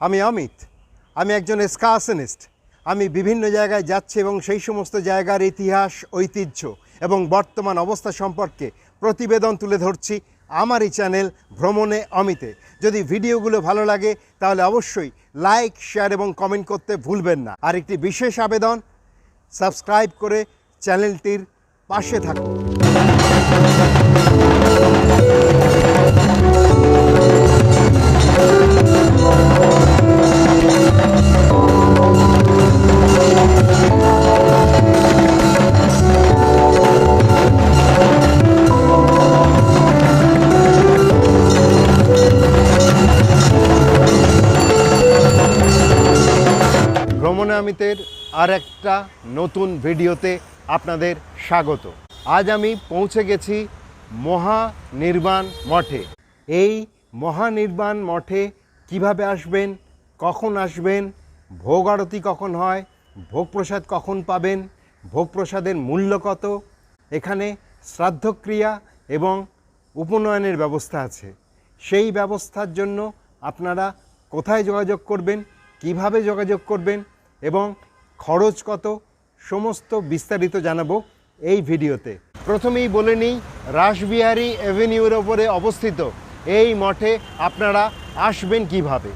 আমি অমিত। আমি একজন এসকাশনিস্ট আমি বিভিন্ন জায়গায় যাচ্ছি এবং সেই সমস্ত জায়গার ইতিহাস, ঐতিহ্য এবং বর্তমান অবস্থা সম্পর্কে প্রতিবেদন তুলে ধরছি আমার এই চ্যানেল ভ্রমণে অমিতে। যদি ভিডিওগুলো ভালো লাগে, তাহলে অবশ্যই লাইক, শেয়ার এবং কমেন্ট করতে ভুলবেন না। আর একটি বিশেষ আবেদন, সাবস্ক্রাইব করে চ্যানেলটির পাশে থাকুন। ভ্রমণে আমিতের আর একটা নতুন ভিডিওতে আপনাদের স্বাগত। আজ আমি পৌঁছে গেছি মহানির্বাণ মঠে। এই মহানির্বাণ মঠে কীভাবে আসবেন, কখন আসবেন, ভোগ আরতি কখন হয়, ভোগ প্রসাদ কখন পাবেন, ভোগ প্রসাদের মূল্য কত, এখানে শ্রাদ্ধক্রিয়া এবং উপনয়নের ব্যবস্থা আছে। সেই ব্যবস্থার জন্য আপনারা কোথায় যোগাযোগ করবেন, কীভাবে যোগাযোগ করবেন এবং খরচ কত, সমস্ত বিস্তারিত জানাব এই ভিডিওতে। প্রথমেই বলে নিই, রাসবিহারী অ্যাভিনিউর ওপরে অবস্থিত এই মঠে আপনারা আসবেন কীভাবে?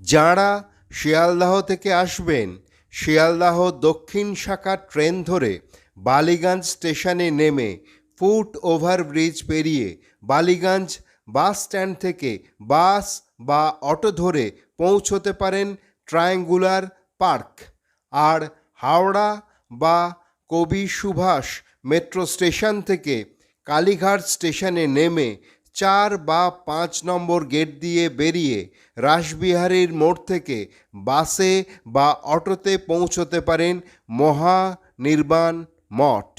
যাঁরা শিয়ালদাহ থেকে আসবেন, শিয়ালদাহ দক্ষিণ শাখা ট্রেন ধরে বালিগঞ্জ স্টেশনে নেমে ফুট ওভারব্রিজ পেরিয়ে বালিগঞ্জ বাস স্ট্যান্ড থেকে বাস বা অটো ধরে পৌঁছতে পারেন ট্রায়াঙ্গুলার পার্ক আর হাওড়া বা কবি সুভাষ মেট্রো স্টেশন থেকে কালীঘাট স্টেশনে নেমে চার বা পাঁচ নম্বর গেট দিয়ে বেরিয়ে রাসবিহারীর মোড় থেকে বাসে বা অটোতে পৌঁছতে পারেন মহানির্বাণ মঠ।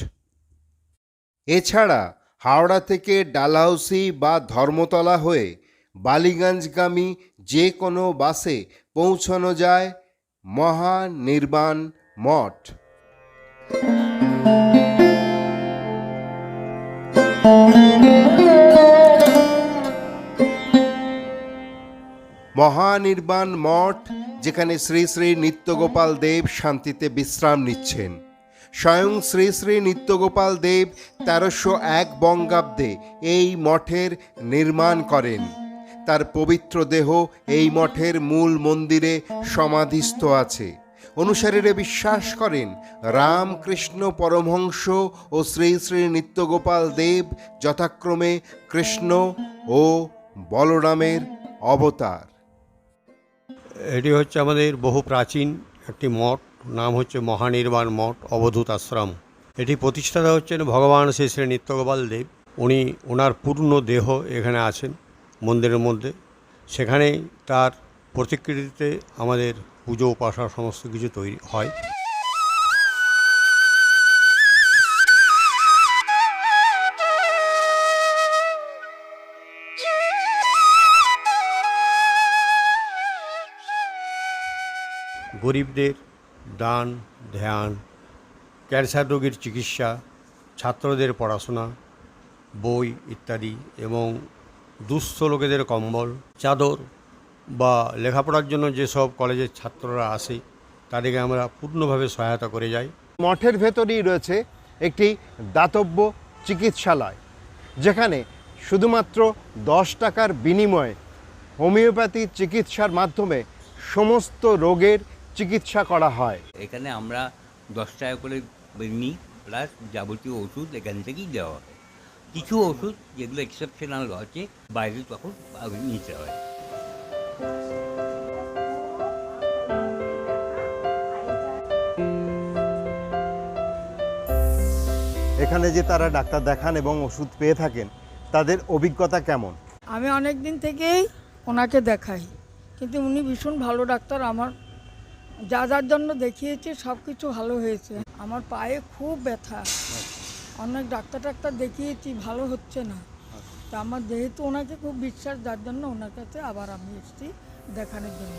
এছাড়া হাওড়া থেকে ডালহাউসি বা ধর্মতলা হয়ে বালিগঞ্জগামী যে কোনো বাসে পৌঁছানো যায় মহানির্বাণ মঠ। মহানির্বাণ মঠ, যেখানে শ্রী শ্রী নিত্যগোপাল দেব শান্তিতে বিশ্রাম নিচ্ছেন। স্বয়ং শ্রী শ্রী নিত্যগোপাল দেব তেরোশো এক বঙ্গাব্দে এই মঠের নির্মাণ করেন। তার পবিত্র দেহ এই মঠের মূল মন্দিরে সমাধিস্থ আছে। অনুসারীরা বিশ্বাস করেন, রামকৃষ্ণ পরমহংস ও শ্রী শ্রী নিত্যগোপাল দেব যথাক্রমে কৃষ্ণ ও বলরামের অবতার। এটি হচ্ছে আমাদের বহু প্রাচীন একটি মঠ, নাম হচ্ছে মহানির্বাণ মঠ, অবধূত আশ্রম। এটি প্রতিষ্ঠাতা হচ্ছেন ভগবান শ্রী শ্রী নিত্যগোপাল দেব। উনি ওনার পূর্ণ দেহ এখানে আছেন। মন্দিরের মধ্যে। সেখানেই তার প্রতিকৃতিতে আমাদের পুজো উপাসনা সমস্ত কিছু তৈরি হয়। গরিবদের দান, ধ্যান, ক্যান্সার রোগীর চিকিৎসা, ছাত্রদের পড়াশোনা, বই ইত্যাদি এবং দুস্থ লোকেদের কম্বল চাদর বা লেখাপড়ার জন্য যেসব কলেজের ছাত্ররা আসে তাদেরকে আমরা পূর্ণভাবে সহায়তা করে যাই। মঠের ভেতরেই রয়েছে একটি দাতব্য চিকিৎসালয় যেখানে শুধুমাত্র দশ টাকার বিনিময়ে হোমিওপ্যাথি চিকিৎসার মাধ্যমে সমস্ত রোগের চিকিৎসা করা হয়। এখানে আমরা দশ টাকা করে নিই প্লাস যাবতীয় ওষুধ এখান থেকেই দেওয়া হয়। কিছু ওষুধ যেগুলো এক্সেপশনাল আছে বাইরে তখন নিতে হয়। এখানে যে তারা ডাক্তার দেখান এবং ওষুধ পেয়ে থাকেন তাদের অভিজ্ঞতা কেমন? আমি অনেক দিন থেকেই ওনাকে দেখাই কিন্তু উনি ভীষণ ভালো ডাক্তার। আমার যা যার জন্য দেখিয়েছে সব কিছু ভালো হয়েছে। আমার পায়ে খুব ব্যথা। অনেক ডাক্তার টাক্তার দেখিয়েছি ভালো হচ্ছে না। তা আমার যেহেতু ওনাকে খুব বিশ্বাস যার জন্য ওনার কাছে আবার আমি এসেছি দেখানোর জন্য।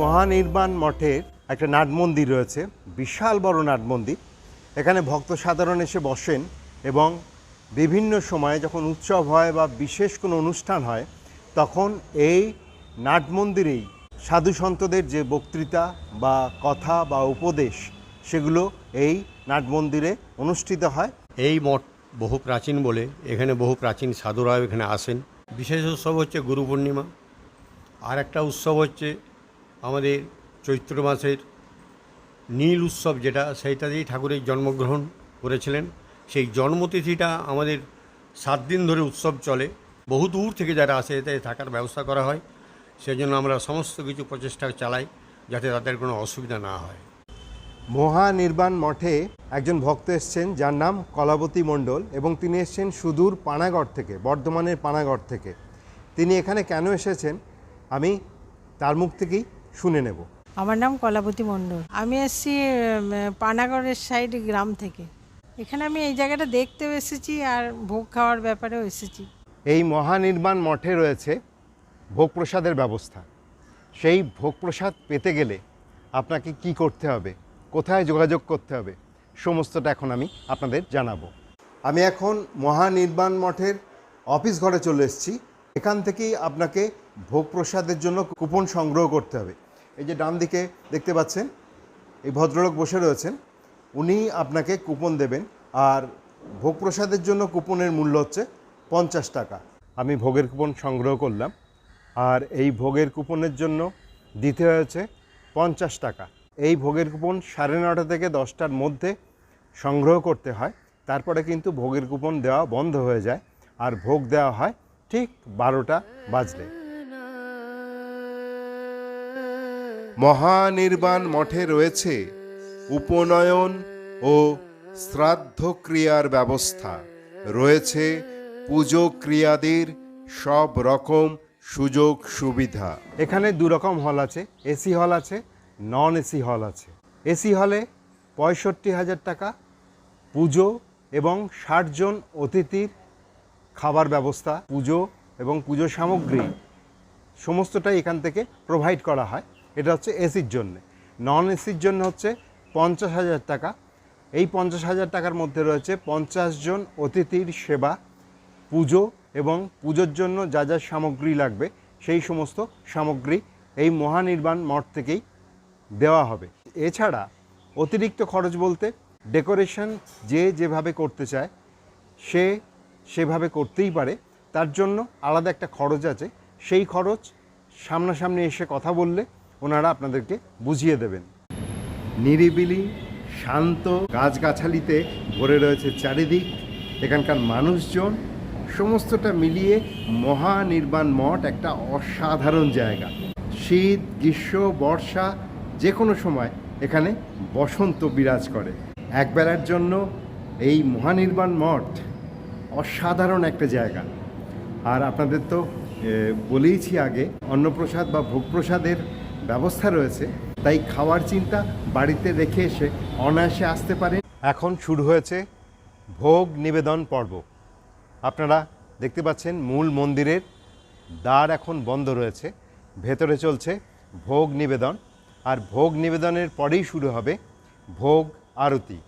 মহানির্বাণ মঠের একটা নাট মন্দির রয়েছে বিশাল বড় নাট মন্দির। এখানে ভক্ত সাধারণ এসে বসেন এবং বিভিন্ন সময়ে যখন উৎসব হয় বা বিশেষ কোনো অনুষ্ঠান হয় তখন এই নাট মন্দিরেই সাধু সন্তদের যে বক্তৃতা বা কথা বা উপদেশ, সেগুলো এই নাট মন্দিরে অনুষ্ঠিত হয়। এই মঠ বহু প্রাচীন বলে, এখানে বহু প্রাচীন সাধুরাও এখানে আসেন। বিশেষ উৎসব হচ্ছে গুরু পূর্ণিমা। আর একটা উৎসব হচ্ছে আমাদের চৈত্র মাসের নীল উৎসব যেটা সেইটাতেই ঠাকুরের জন্মগ্রহণ করেছিলেন। সেই জন্মতিথিটা আমাদের সাত দিন ধরে উৎসব চলে। বহু দূর থেকে যারা আসে এতে থাকার ব্যবস্থা করা হয়। সেজন্য আমরা সমস্ত কিছু প্রচেষ্টা চালাই যাতে তাদের কোনো অসুবিধা না হয়। মহানির্বাণ মঠে একজন ভক্ত এসছেন যার নাম কলাবতী মণ্ডল এবং তিনি এসছেন সুদূর পানাগড় থেকে বর্ধমানের পানাগড় থেকে। তিনি এখানে কেন এসেছেন আমি তার মুখ থেকেই শুনে নেব। আমার নাম কলাবতী মণ্ডল। আমি এসেছি পানাগড়ের সাইড গ্রাম থেকে। এখানে আমি এই জায়গাটা দেখতেও এসেছি আর ভোগ খাওয়ার ব্যাপারেও এসেছি। এই মহানির্মাণ মঠে রয়েছে ভোগ প্রসাদের ব্যবস্থা। সেই ভোগ প্রসাদ পেতে গেলে আপনাকে কি করতে হবে? কোথায় যোগাযোগ করতে হবে? সমস্তটা এখন আমি আপনাদের জানাব। আমি এখন মহানির্বাণ মঠের অফিস ঘরে চলে এসেছি। এখান থেকেই আপনাকে ভোগ প্রসাদের জন্য কুপন সংগ্রহ করতে হবে। এই যে ডান দিকে দেখতে পাচ্ছেন, এই ভদ্রলোক বসে রয়েছেন। উনি আপনাকে কুপন দেবেন। আর ভোগ প্রসাদের জন্য কুপনের মূল্য হচ্ছে পঞ্চাশ টাকা। আমি ভোগের কুপন সংগ্রহ করলাম। আর এই ভোগের কুপনের জন্য দিতে হয়েছে পঞ্চাশ টাকা। এই ভোগের কুপন সাড়ে নটা থেকে দশটার মধ্যে সংগ্রহ করতে হয়। তারপরে কিন্তু ভোগের কুপন দেওয়া বন্ধ হয়ে যায়। আর ভোগ দেওয়া হয় ঠিক বারোটা বাজলে। মহানির্বাণ মঠে রয়েছে উপনয়ন ও শ্রাদ্ধ ক্রিয়ার ব্যবস্থা। রয়েছে পুজো ক্রিয়াদের সব রকম সুযোগ সুবিধা। এখানে দু রকম হল আছে। এসি হল আছে, নন এসি হল আছে। এসি হলে পঁয়ষট্টি হাজার টাকা পুজো এবং ষাট জন অতিথির খাবার ব্যবস্থা, পুজো এবং পুজো সামগ্রী সমস্তটাই এখান থেকে প্রোভাইড করা হয়। এটা হচ্ছে এসির জন্য। নন এসির জন্য হচ্ছে পঞ্চাশ হাজার টাকা। এই পঞ্চাশ হাজার টাকার মধ্যে রয়েছে পঞ্চাশ জন অতিথির সেবা পুজো এবং পুজোর জন্য যা যা সামগ্রী লাগবে, সেই সমস্ত সামগ্রী এই মহানির্বাণ মঠ থেকেই দেওয়া হবে। এছাড়া অতিরিক্ত খরচ বলতে ডেকোরেশন যে যেভাবে করতে চায়, সে সেভাবে করতেই পারে। তার জন্য আলাদা একটা খরচ আছে। সেই খরচ সামনাসামনি এসে কথা বললে ওনারা আপনাদেরকে বুঝিয়ে দেবেন। নিরিবিলি, শান্ত গাছগাছালিতে ভরে রয়েছে চারিদিক। এখানকার মানুষজন সমস্তটা মিলিয়ে মহানির্বাণ মঠ একটা অসাধারণ জায়গা। শীত, গ্রীষ্ম, বর্ষা যে কোনো সময় এখানে বসন্ত বিরাজ করে। একবেলার জন্য এই মহানির্বাণ মঠ অসাধারণ একটা জায়গা। আর আপনাদের তো বলেইছি আগে, অন্নপ্রসাদ বা ভোগপ্রসাদের ব্যবস্থা রয়েছে। তাই খাওয়ার চিন্তা বাড়িতে রেখে এসে অনায়াসে আসতে পারে এখন শুরু হয়েছে ভোগ নিবেদন পর্ব। আপনারা দেখতে পাচ্ছেন মূল মন্দিরের দ্বার এখন বন্ধ রয়েছে, ভেতরে চলছে ভোগ নিবেদন। আর ভোগ নিবেদনের পরেই শুরু হবে ভোগ আরতি।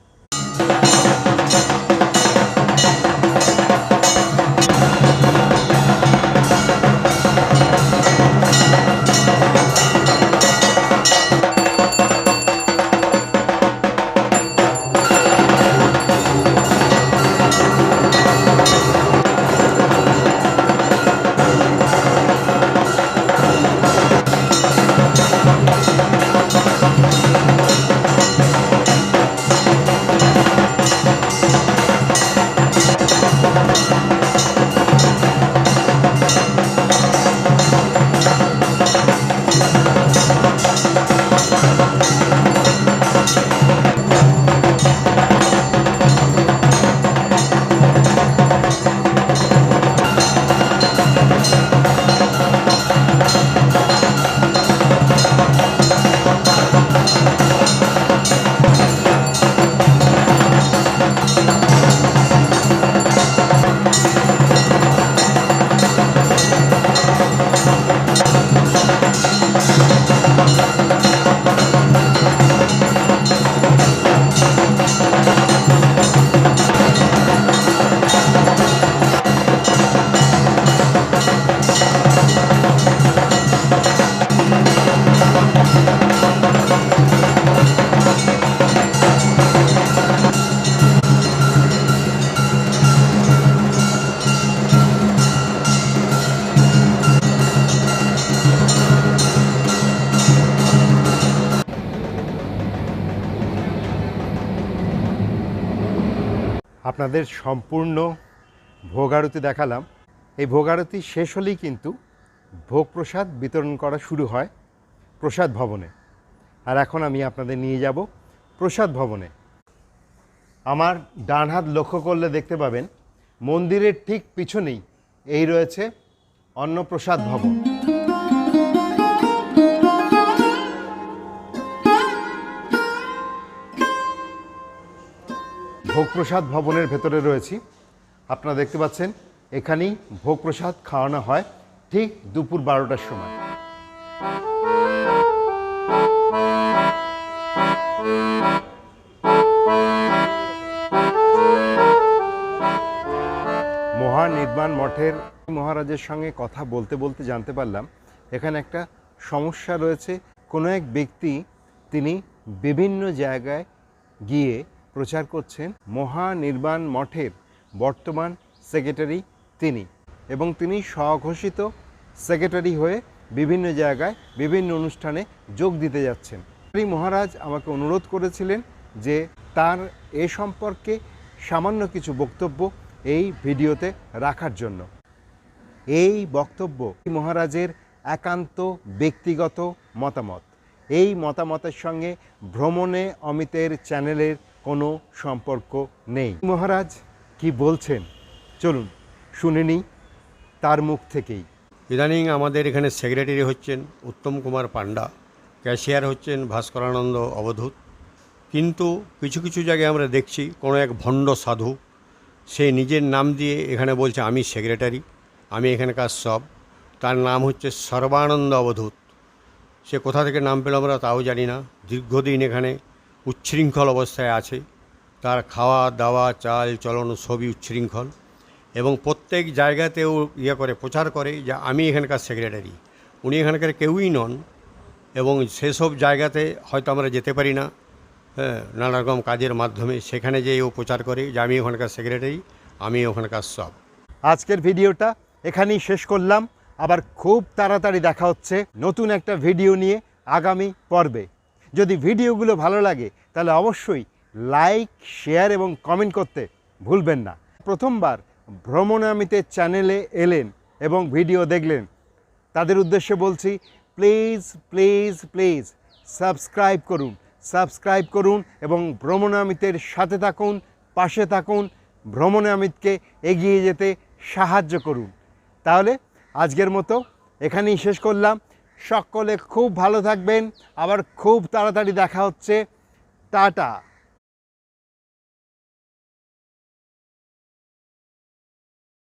আপনাদের সম্পূর্ণ ভোগ আরতি দেখালাম। এই ভোগ আরতি শেষ হলেই কিন্তু ভোগ প্রসাদ বিতরণ করা শুরু হয় প্রসাদ ভবনে। আর এখন আমি আপনাদের নিয়ে যাব প্রসাদ ভবনে। আমার ডান হাত লক্ষ্য করলে দেখতে পাবেন, মন্দিরের ঠিক পিছনেই এই রয়েছে অন্নপ্রসাদ ভবন। ভোগ প্রসাদ ভবনের ভেতরে রয়েছি। আপনারা দেখতে পাচ্ছেন, এখানেই ভোগপ্রসাদ খাওয়ানো হয় ঠিক দুপুর বারোটার সময়। মহানির্বাণ মঠের মহারাজের সঙ্গে কথা বলতে বলতে জানতে পারলাম, এখানে একটা সমস্যা রয়েছে। কোনো এক ব্যক্তি তিনি বিভিন্ন জায়গায় গিয়ে প্রচার করছেন মহানির্বাণ মঠের বর্তমান সেক্রেটারি তিনি এবং তিনি স্বঘোষিত সেক্রেটারি হয়ে বিভিন্ন জায়গায় বিভিন্ন অনুষ্ঠানে যোগ দিতে যাচ্ছেন। শ্রী মহারাজ আমাকে অনুরোধ করেছিলেন যে তার এ সম্পর্কে সামান্য কিছু বক্তব্য এই ভিডিওতে রাখার জন্য। এই বক্তব্য মহারাজের একান্ত ব্যক্তিগত মতামত। এই মতামতের সঙ্গে ভ্রমণে অমিতের চ্যানেলের কোনো সম্পর্ক নেই। মহারাজ, কি বলছেন? চলুন, শুনে নিই, তার মুখ থেকেই। ইদানিং আমাদের এখানে সেক্রেটারি হচ্ছেন উত্তম কুমার পান্ডা ক্যাশিয়ার হচ্ছেন ভাস্করানন্দ অবধূত। কিন্তু কিছু কিছু জায়গায় আমরা দেখছি, কোনো এক ভণ্ড সাধু, সে নিজের নাম দিয়ে এখানে বলছে, আমি সেক্রেটারি, আমি এখানকার সব। তার নাম হচ্ছে সর্বানন্দ অবধূত। সে কোথা থেকে নাম পেল আমরা তাও জানি না। দীর্ঘদিন এখানে উচ্ছৃঙ্খল অবস্থায় আছে। তার খাওয়া, দাওয়া, চাল, চলন সবই উচ্ছৃঙ্খল এবং প্রত্যেক জায়গাতেও ইয়ে করে, প্রচার করে যে আমি এখানকার সেক্রেটারি উনি এখানকার কেউই নন এবং সেসব জায়গাতে হয়তো আমরা যেতে পারি না। হ্যাঁ নানা রকম কাজের মাধ্যমে সেখানে যেয়ে ও প্রচার করে যে আমি ওখানকার সেক্রেটারি আমি ওখানকার সব। আজকের ভিডিওটা এখানেই শেষ করলাম। আবার খুব তাড়াতাড়ি দেখা হচ্ছে নতুন একটা ভিডিও নিয়ে আগামী পর্বে। যদি ভিডিওগুলো ভালো লাগে, তাহলে অবশ্যই লাইক, শেয়ার এবং কমেন্ট করতে ভুলবেন না। প্রথমবার ভ্রমণামিতে চ্যানেলে এলেন এবং ভিডিও দেখলেন। তাদের উদ্দেশ্যে বলছি প্লিজ প্লিজ প্লিজ সাবস্ক্রাইব করুন। সাবস্ক্রাইব করুন এবং ভ্রমণামিতের সাথে থাকুন, পাশে থাকুন, ভ্রমণামিতকে এগিয়ে যেতে সাহায্য করুন। তাহলে আজকের মতো এখানেই শেষ করলাম। সকলে খুব ভালো থাকবেন। আবার খুব তাড়াতাড়ি দেখা হচ্ছে। টাটা।